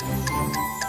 Música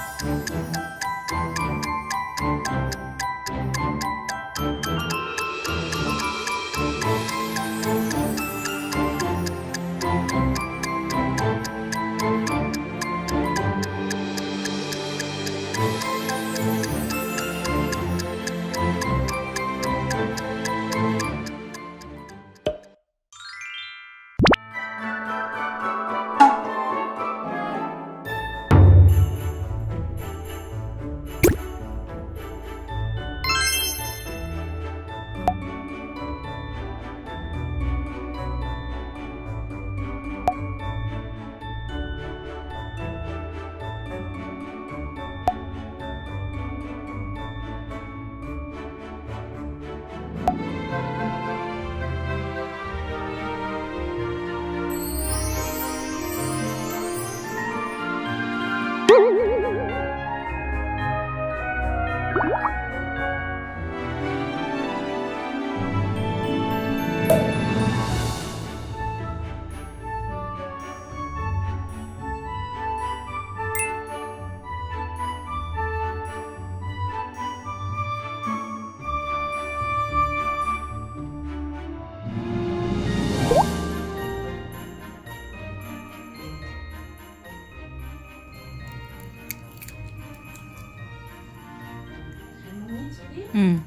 응.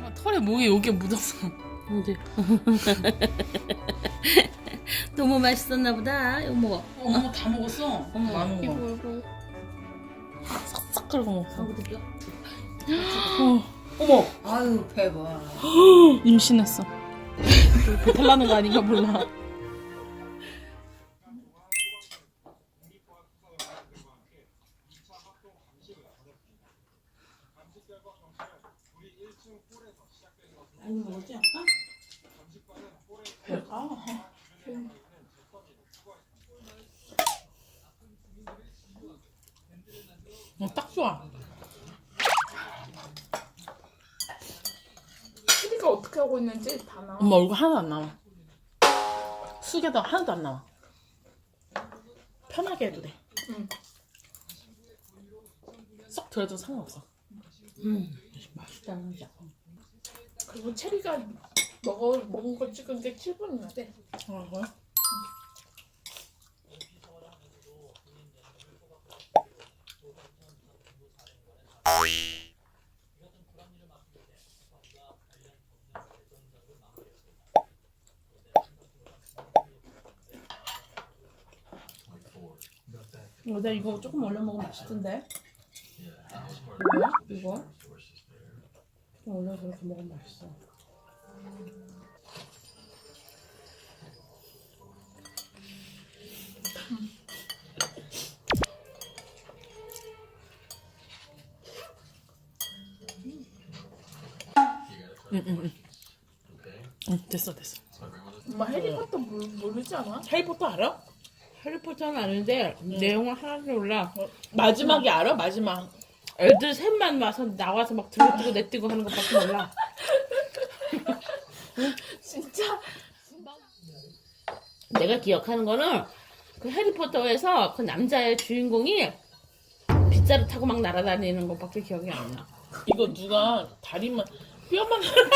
아, 털에 목이 여기에 묻었어. 근데 너무 맛있었나 보다. 이거 먹어. 어머 다 먹었어. 어머, 많은 이거 거. 이거. 싹싹 긁어 먹었어. 하고 드려. 어. 어머 아유 배봐. 임신했어. 배탈 나는 거 아닌가 몰라. 아니 먹었지 아까? 어, 딱 좋아. 피디가 어떻게 하고 있는지 다 나와. 엄마 얼굴 하나도 안 나와. 숙여도 하나도 안 나와. 편하게 해도 돼. 응. 썩 들어도 상관없어. 음 맛있다 진짜. 그리고 체리가 먹어 먹은 거 찍은 게 7분이나 돼. 어, 그래? 나 이거 조금 올려 먹으면 맛있던데. 이거? 이거? 좀 올려서 이렇게 먹으면 맛있어. 응응응. 응 됐어 됐어. 엄마 해리포터 모르, 모르지 않아? 해리포터 알아? 해리포터는 아는데 내용은 하나도 몰라. 마지막이 알아? 마지막. 애들 셋만 와서 나와서 막 들어뜨고 내뜨고 하는 것밖에 몰라. 진짜 내가 기억하는 거는 그 해리포터에서 그 남자의 주인공이 빗자루 타고 막 날아다니는 것밖에 기억이 안 나. 이거 누가 다리만 뼈만 하는.